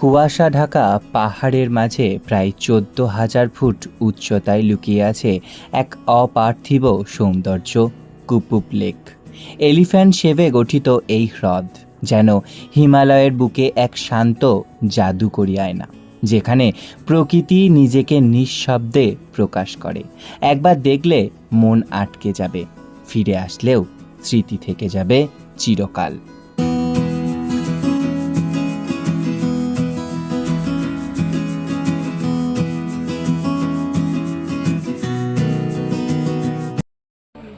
কুয়াশা ঢাকা পাহাড়ের মাঝে প্রায় চোদ্দ হাজার ফুট উচ্চতায় লুকিয়ে আছে এক অপার্থিব সৌন্দর্য, কুপুপ লেক। এলিফ্যান্ট শেভে গঠিত এই হ্রদ যেন হিমালয়ের বুকে এক শান্ত জাদুকরি আয়না যেখানে প্রকৃতি নিজেকে নিঃশব্দে প্রকাশ করে। একবার দেখলে মন আটকে যাবে, ফিরে আসলেও স্মৃতি থেকে যাবে চিরকাল।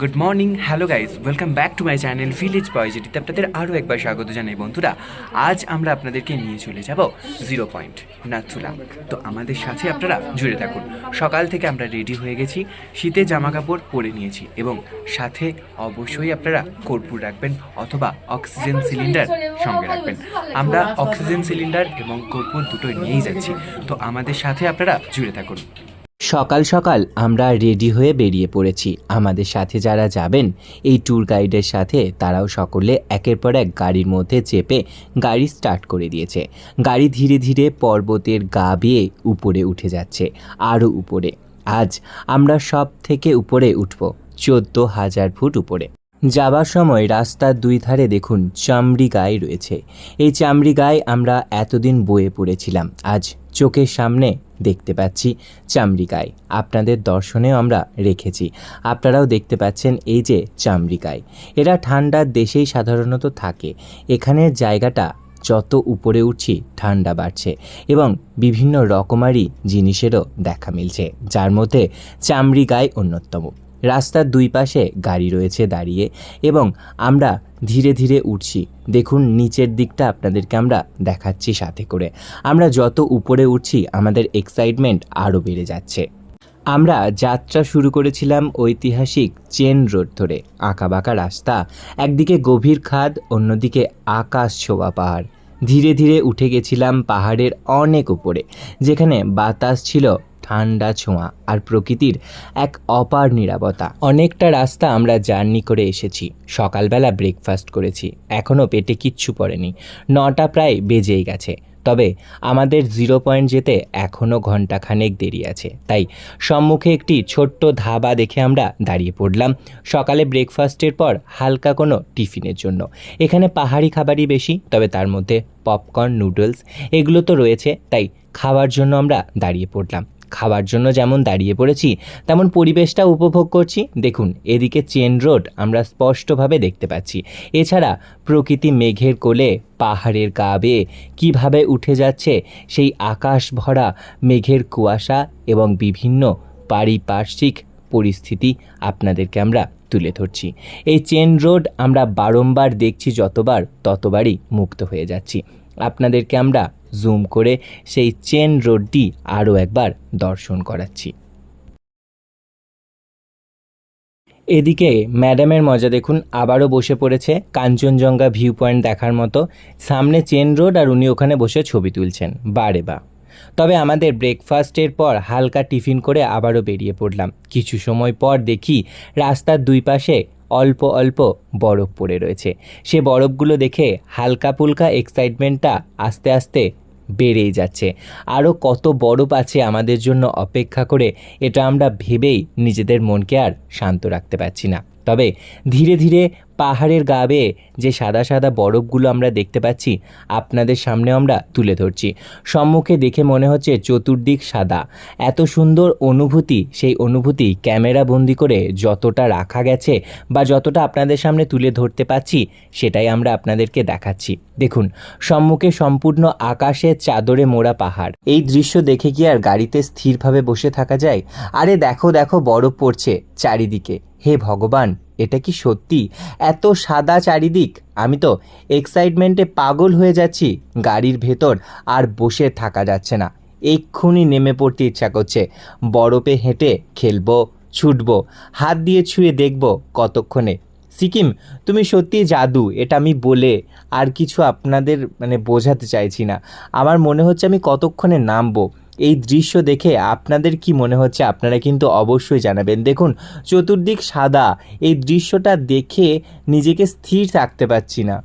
Good morning hello guys welcome back to my channel village boys এটিতে আপনাদের আরও একবার স্বাগত জানাই, বন্ধুরা। আজ আমরা আপনাদেরকে নিয়ে চলে যাব জিরো পয়েন্ট নাথুলা। তো আমাদের সাথে আপনারা জুড়ে থাকুন। সকাল থেকে আমরা রেডি হয়ে গেছি, শীতে জামা কাপড় পরে নিয়েছি এবং সাথে অবশ্যই আপনারা কর্পূর রাখবেন অথবা অক্সিজেন সিলিন্ডার সঙ্গে রাখবেন। আমরা অক্সিজেন সিলিন্ডার এবং কর্পূর দুটোই নিয়েই যাচ্ছি। তো আমাদের সাথে আপনারা জুড়ে থাকুন। সকাল সকাল আমরা রেডি হয়ে বেরিয়ে পড়েছি। আমাদের সাথে যারা যাবেন, এই ট্যুর গাইডের সাথে তারাও সকলে একের পর এক গাড়ির মধ্যে চেপে গাড়ি স্টার্ট করে দিয়েছে। গাড়ি ধীরে ধীরে পর্বতের গা বেয়ে উপরে উঠে যাচ্ছে আরও উপরে। আজ আমরা সব থেকে উপরে উঠব, চোদ্দ হাজার ফুট উপরে। যাবার সময় রাস্তার দুই ধারে দেখুন চামড়ি গায়ে রয়েছে। এই চামড়ি গায়ে আমরা এতদিন বয়ে পড়েছিলাম। আজ চোখের সামনে দেখতে পাচ্ছি চামড়ি গায়ে আপনাদের দর্শনেও আমরা রেখেছি। আপনারাও দেখতে পাচ্ছেন এই যে চামড়ি গায়ে এরা ঠান্ডার দেশেই সাধারণত থাকে। এখানের জায়গাটা যত উপরে উঠছি ঠান্ডা বাড়ছে এবং বিভিন্ন রকমারি জিনিসেরও দেখা মিলছে। যার মধ্যে চামড়ি গায়ে অন্যতম। রাস্তার দুই পাশে গাড়ি রয়েছে দাঁড়িয়ে এবং আমরা ধীরে ধীরে উঠছি। দেখুন, নিচের দিকটা আপনাদেরকে আমরা দেখাচ্ছি সাথে করে। আমরা যত উপরে উঠছি, আমাদের এক্সাইটমেন্ট আরও বেড়ে যাচ্ছে। আমরা যাত্রা শুরু করেছিলাম ঐতিহাসিক চেন রোড ধরে। আঁকাবাঁকা রাস্তা, একদিকে গভীর খাদ, অন্যদিকে আকাশ ছোঁয়া পাহাড়। ধীরে ধীরে উঠে গেছিলাম পাহাড়ের অনেক উপরে, যেখানে বাতাস ছিল ঠান্ডা ছোঁয়া আর প্রকৃতির এক অপার নিরাপত্তা। অনেকটা রাস্তা আমরা জার্নি করে এসেছি। সকালবেলা ব্রেকফাস্ট করেছি। এখনও পেটে কিচ্ছু পড়েনি। নটা প্রায় বেজেই গেছে। তবে আমাদের জিরো পয়েন্ট যেতে এখনও ঘন্টাখানেক দেরি আছে। তাই সম্মুখে একটি ছোট্ট ধাবা দেখে আমরা দাঁড়িয়ে পড়লাম। সকালে ব্রেকফাস্টের পর হালকা কোনো টিফিনের জন্য। এখানে পাহাড়ি খাবারই বেশি, তবে তার মধ্যে পপকর্ন নুডলস এগুলো তো রয়েছে। তাই খাওয়ার জন্য আমরা দাঁড়িয়ে পড়লাম। খাওয়ার জন্য যেমন দাঁড়িয়ে পড়েছি, তেমন পরিবেশটা উপভোগ করছি। দেখুন, এদিকে চেন রোড আমরা স্পষ্টভাবে দেখতে পাচ্ছি। এছাড়া প্রকৃতি মেঘের কোলে, পাহাড়ের গা বেয়ে কীভাবে উঠে যাচ্ছে সেই আকাশ ভরা মেঘের কুয়াশা এবং বিভিন্ন পারিপার্শ্বিক পরিস্থিতি আপনাদেরকে আমরা তুলে ধরছি। এই চেন রোড আমরা বারংবার দেখছি, যতবার, ততবারই মুক্ত হয়ে যাচ্ছি। আপনাদেরকে আমরা জুম করে সেই চেন রোডটি আরও একবার দর্শন করাচ্ছি। এদিকে ম্যাডামের মজা দেখুন, আবারও বসে পড়েছে কাঞ্চনজঙ্ঘা ভিউ পয়েন্ট দেখার মতো। সামনে চেন রোড আর উনি ওখানে বসে ছবি তুলছেন। বারে বা। তবে আমাদের ব্রেকফাস্টের পর হালকা টিফিন করে আবারও বেরিয়ে পড়লাম। কিছু সময় পর দেখি রাস্তার দুই পাশে অল্প অল্প বরফ পড়ে রয়েছে। সে বরফগুলো দেখে হালকা পুলকা এক্সাইটমেন্টটা আস্তে আস্তে বেড়েই যাচ্ছে। আরও কত বরফ আছে আমাদের জন্য অপেক্ষা করে, এটা আমরা ভেবেই নিজেদের মনকে আর শান্ত রাখতে পারছি না। তবে ধীরে ধীরে পাহাড়ের গা বেয়ে যে সাদা সাদা বরফগুলো আমরা দেখতে পাচ্ছি, আপনাদের সামনে আমরা তুলে ধরছি। সম্মুখে দেখে মনে হচ্ছে চতুর্দিক সাদা। এত সুন্দর অনুভূতি, সেই অনুভূতি ক্যামেরা বন্দি করে যতটা রাখা গেছে বা যতটা আপনাদের সামনে তুলে ধরতে পাচ্ছি, সেটাই আমরা আপনাদেরকে দেখাচ্ছি। দেখুন, সম্মুখে সম্পূর্ণ আকাশের চাদরে মোড়া পাহাড়। এই দৃশ্য দেখে কি আর গাড়িতে স্থিরভাবে বসে থাকা যায়? আরে দেখো দেখো, বরফ পড়ছে চারিদিকে। হে ভগবান, এটা কি সত্যি? এত সাদা চারিদিক। আমি তো এক্সাইটমেন্টে পাগল হয়ে যাচ্ছি, গাড়ির ভেতর আর বসে থাকা যাচ্ছে না। এক্ষুনি নেমে পড়তে ইচ্ছা করছে। বরফে হেঁটে খেলব, ছুটবো, হাত দিয়ে ছুঁয়ে দেখব কতক্ষণে। সিকিম, তুমি সত্যি জাদু, এটা আমি বলে আর কিছু আপনাদের মানে বোঝাতে চাইছি না। আমার মনে হচ্ছে আমি কতক্ষণে নামবো। এই দৃশ্য দেখে আপনাদের কি মনে হচ্ছে? আপনারা কিন্তু অবশ্যই জানাবেন। দেখুন, চতুর্দিক সাদা। এই দৃশ্যটা দেখে নিজেকে স্থির থাকতে পারছি না।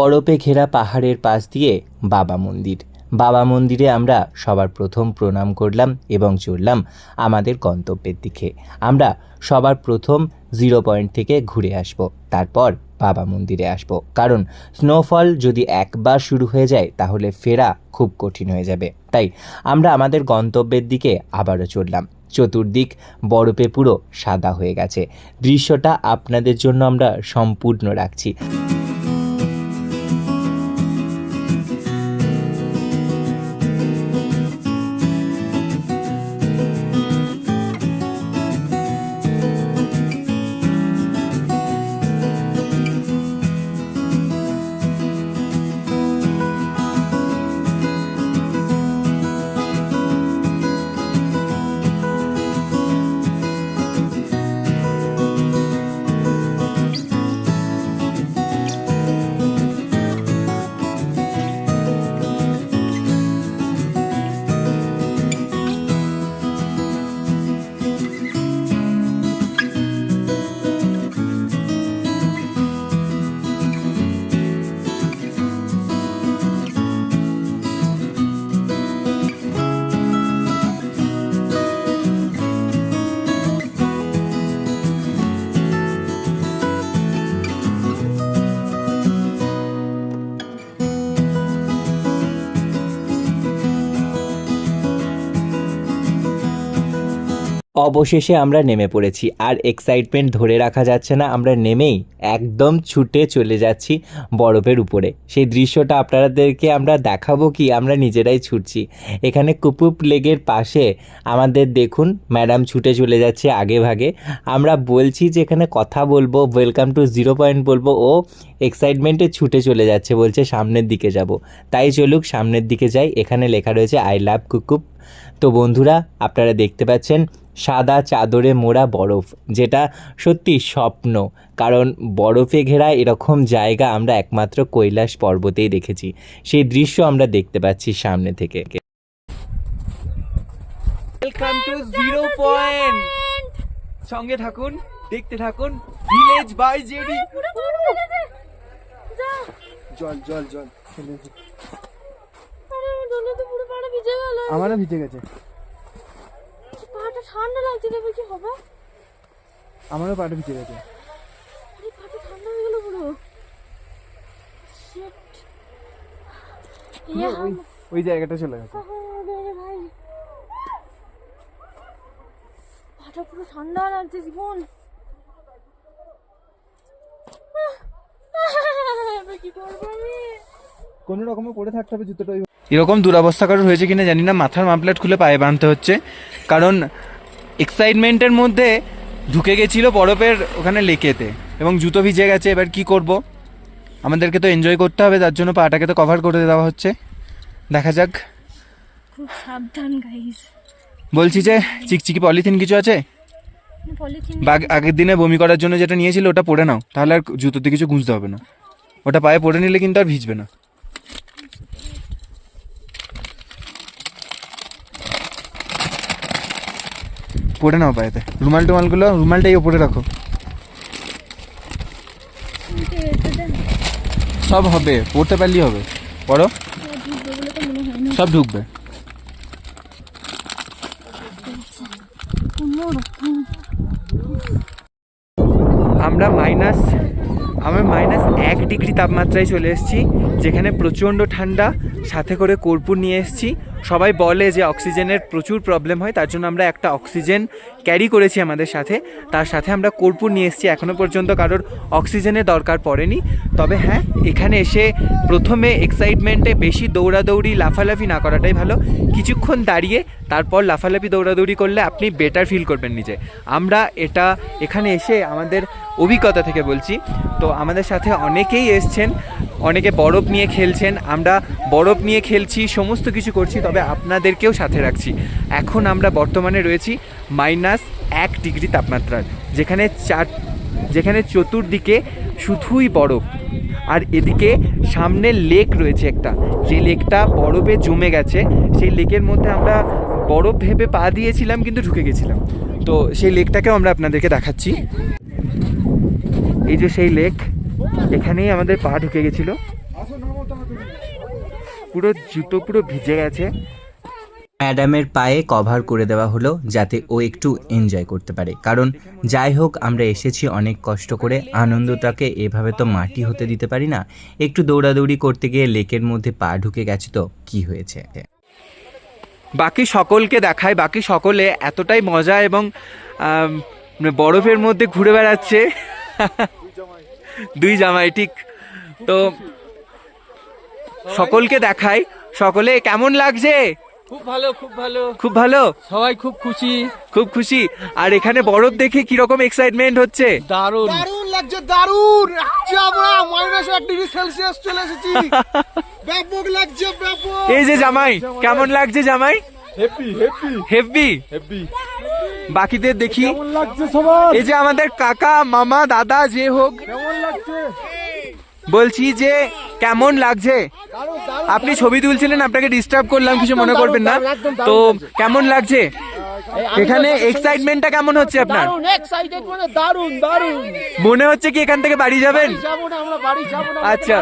বরফে ঘেরা পাহাড়ের পাশ দিয়ে বাবা মন্দির। বাবা মন্দিরে আমরা সবার প্রথম প্রণাম করলাম এবং চললাম আমাদের গন্তব্যের দিকে। আমরা সবার প্রথম জিরো পয়েন্ট থেকে ঘুরে আসব, তারপর বাবা মন্দিরে আসব। কারণ স্নোফল যদি একবার শুরু হয়ে যায়, তাহলে ফেরা খুব কঠিন হয়ে যাবে। তাই আমরা আমাদের গন্তব্যের দিকে আবারও চললাম। চতুর্দিক বরফে পুরো সাদা হয়ে গেছে। দৃশ্যটা আপনাদের জন্য আমরা সম্পূর্ণ রাখছি। অবশেষে আমরা নেমে পড়েছি। আর এক্সাইটমেন্ট ধরে রাখা যাচ্ছে না, আমরা নেমেই একদম ছুটে চলে যাচ্ছি বরফের উপরে। সেই দৃশ্যটা আপনাদেরকে আমরা দেখাবো কি, আমরা নিজেরাই ছুটছি। এখানে কুপুপ লেগের পাশে আমাদের দেখুন ম্যাডাম ছুটে চলে যাচ্ছে আগে ভাগে। আমরা বলছি যে এখানে কথা বলব ওয়েলকাম টু জিরো পয়েন্ট বলব। ও এক্সাইটমেন্টে ছুটে চলে যাচ্ছে, বলছে সামনের দিকে যাব। তাই চলুক, সামনের দিকে যাই। এখানে লেখা রয়েছে আই লাভ কুকুপ তো বন্ধুরা, আপনারা দেখতে পাচ্ছেন সাদা চাদরে মোড়া বরফ যেটা সত্যি স্বপ্ন। কারণ বরফে ঘেরা এরকম জায়গা আমরা একমাত্র কৈলাস পর্বতেই দেখেছি। সেই দৃশ্য আমরা দেখতে পাচ্ছি সামনে থেকে। ওয়েলকাম টু জিরো পয়েন্ট সঙ্গে থাকুন দেখতে থাকুন ভিলেজ বাই জেডি জল জল জল। আমারও আমারও ভিজে গেছে। পাটা ঠান্ডা লাগছে তবে কি হবে আমারও পাটা ভিজে গেছে আরে পাটা ঠান্ডা হয়ে গেল পুরো শিট ওই জায়গাটা চলে গেছে পাটা পুরো ঠান্ডা লাগছে জীবন রকমে পড়ে থাকতে হবে জুতোটা এরকম দুরবস্থা কারোর হয়েছে কিনা জানি না। মাথার মাপলাট খুলে পায়ে বাঁধতে হচ্ছে। কারণ এক্সাইটমেন্টের মধ্যে ঢুকে গেছিল বরফের ওখানে লেকেতে এবং জুতো ভিজে গেছে। এবার কি করব? আমাদেরকে তো এনজয় করতে হবে তার জন্য পাটাকে তো কভার করে দেওয়া হচ্ছে। দেখা যাক। খুব সাবধান গাইস বলছি যে চিকচিকি পলিথিন কিছু আছে? আগের দিনে বমি করার জন্য যেটা নিয়েছিল ওটা পরে নাও। তাহলে আর জুতোতে কিছু গুঁজতে হবে না। ওটা পায়ে পরে নিলে কিন্তু আর ভিজবে না। পরে নাও পায়েতে। রুমাল টুমালগুলো রুমালটাই ওপরে রাখো। সব হবে, পড়তে পারলেই হবে। পড়ো। সব ঢুকবে। আমরা মাইনাস আমরা মাইনাস এক ডিগ্রি তাপমাত্রায় চলে এসেছি, যেখানে প্রচণ্ড ঠান্ডা, সাথে করে কর্পূর নিয়ে এসেছি। সবাই বলে যে অক্সিজেনের প্রচুর প্রবলেম হয়, তার জন্য আমরা একটা অক্সিজেন ক্যারি করেছি আমাদের সাথে। তার সাথে আমরা কর্পূর নিয়ে এসেছি এখনও পর্যন্ত কারোর অক্সিজেনের দরকার পড়েনি। তবে হ্যাঁ এখানে এসে প্রথমে এক্সাইটমেন্টে বেশি দৌড়াদৌড়ি, লাফালাফি না করাটাই ভালো। কিছুক্ষণ দাঁড়িয়ে তারপর লাফালাফি, দৌড়াদৌড়ি করলে আপনি বেটার ফিল করবেন নিজে। আমরা এটা এখানে এসে আমাদের অভিজ্ঞতা থেকে বলছি। তো আমাদের সাথে অনেকেই এসছেন, অনেকে বরফ নিয়ে খেলছেন, আমরা বরফ নিয়ে খেলছি, সমস্ত কিছু করছি তবে আপনাদেরকেও সাথে রাখছি। এখন আমরা বর্তমানে রয়েছি মাইনাস এক ডিগ্রি তাপমাত্রার, যেখানে চার, যেখানে চতুর্দিকে শুধুই বরফ। আর এদিকে সামনে লেক রয়েছে একটা, যে লেকটা বরফে জমে গেছে, সেই লেকের মধ্যে আমরা বরফ ভেবে পা দিয়েছিলাম কিন্তু ঢুকে গেছিলাম। তো সেই লেকটাকেও আমরা আপনাদেরকে দেখাচ্ছি। এই যে সেই লেক এখানেই আমাদের পা ঢুকে গেছিল। পুরো জুতো পুরো ভিজে গেছে। ম্যাডামের পায়ে কভার করে দেওয়া হলো যাতে ও একটু এনজয় করতে পারে। কারণ যাই হোক আমরা এসেছি অনেক কষ্ট করে। আনন্দটাকে এভাবে তো মাটি হতে দিতে পারি না। একটু দৌড়াদৌড়ি করতে গিয়ে লেকের মধ্যে পা ঢুকে গেছে তো কি হয়েছে? বাকি সকলকে দেখায় বাকি সকলে এতটাই মজা এবং বরফের মধ্যে ঘুরে বেড়াচ্ছে। দুই জামাই ঠিক। তো সকলকে দেখাই। সকলে কেমন লাগছে? খুব ভালো খুব ভালো। খুব ভালো? সবাই খুব খুশি। খুব খুশি। আর এখানে বরফ দেখে কীরকম এক্সাইটমেন্ট হচ্ছে? দারুণ। দারুণ লাগছে দারুণ! আজকে আমরা মাইনাস এক ডিগ্রি সেলসিয়াস চলে এসেছি। ব্যাপক লাগছে ব্যাপক! এই যে জামাই কেমন লাগছে জামাই? হ্যাপি হ্যাপি হেভি হ্যাপি বাকিদের দেখি। কেমন লাগছে সবার? এই যে আমাদের কাকা মামা দাদা যে হোক। কেমন লাগছে? বলছি যে কেমন লাগছে? আপনি ছবি তুলছিলেন আপনাকে ডিস্টার্ব করলাম কিছু মনে করবেন না। তো কেমন লাগছে? এখানে এক্সাইটমেন্টটা কেমন হচ্ছে আপনার? দারুণ মানে দারুণ মনে হচ্ছে কি এখান থেকে বাড়ি যাবেন? আচ্ছা।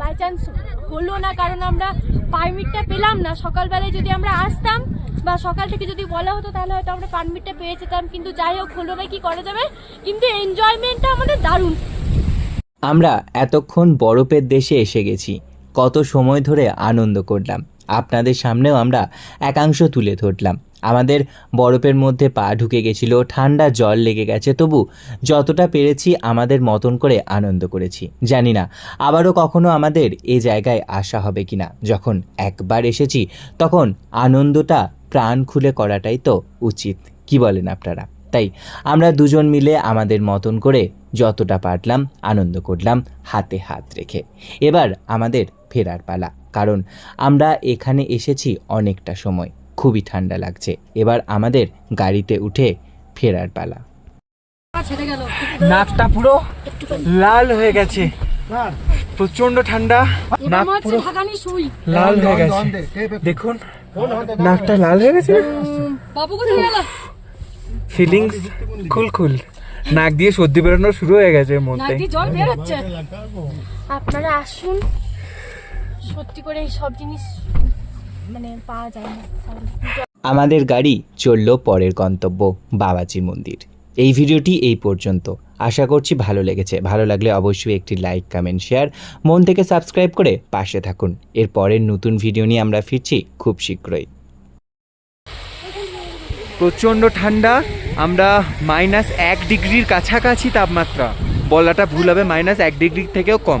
বাই চান্স হলো না, কারণ আমরা পারমিটটা পেলাম না। সকালবেলায় যদি আমরা আসতাম বা সকাল থেকে যদি বলা হতো, তাহলে হয়তো আমরা পারমিটটা পেয়ে যেতাম। কিন্তু যাই হোক, হলো না, কি করা যাবে? কিন্তু এনজয়মেন্টটা আমাদের দারুণ। আমরা এতক্ষণ বরফের দেশে এসে গেছি। কত সময় ধরে আনন্দ করলাম। আপনাদের সামনেও আমরা একাংশ তুলে ধরলাম। আমাদের বরফের মধ্যে পা ঢুকে গেছিল, ঠান্ডা জল লেগে গেছে। তবু যতটা পেরেছি, আমাদের মতন করে আনন্দ করেছি। জানি না, আবারও কখনো আমাদের এ জায়গায় আসা হবে কিনা। যখন একবার এসেছি, তখন আনন্দটা প্রাণ খুলে করাটাই তো উচিত। কি বলেন আপনারা? তাই আমরা দুজন মিলে আমাদের মতন করে যতটা পারলাম আনন্দ করলাম হাতে হাত রেখে। এবার আমাদের ফেরার পালা, কারণ আমরা এখানে এসেছি অনেকটা সময়। খুবই ঠান্ডা লাগছে। এবার আমাদের গাড়িতে উঠে ফেরার পালা। নাকটা পুরো লাল হয়ে গেছে। প্রচণ্ড ঠান্ডা। নাক পুরো লাল হয়ে গেছে। দেখুন নাকটা লাল হয়ে গেছে ফিলিংস খুল খুল নাক দিয়ে সর্দি বেরোনো শুরু হয়ে গেছে এর মধ্যে। জল বের হচ্ছে আপনারা আসুন। সত্যি করে এই সব জিনিস মানে পাওয়া যায় না। আমাদের গাড়ি চলল পরের গন্তব্য বাবাজি মন্দির। এই ভিডিওটি এই পর্যন্ত। আশা করছি ভালো লেগেছে। ভালো লাগলে অবশ্যই একটি লাইক কমেন্ট শেয়ার মন থেকে সাবস্ক্রাইব করে পাশে থাকুন। এর পরের নতুন ভিডিও নিয়ে আমরা ফিরছি খুব শীঘ্রই। প্রচণ্ড ঠান্ডা আমরা মাইনাস এক ডিগ্রির কাছাকাছি তাপমাত্রা। বলাটা ভুল হবে মাইনাস এক ডিগ্রি থেকেও কম।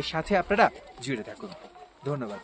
আমাদের সাথে আপনারা জুড়ে থাকুন। ধন্যবাদ।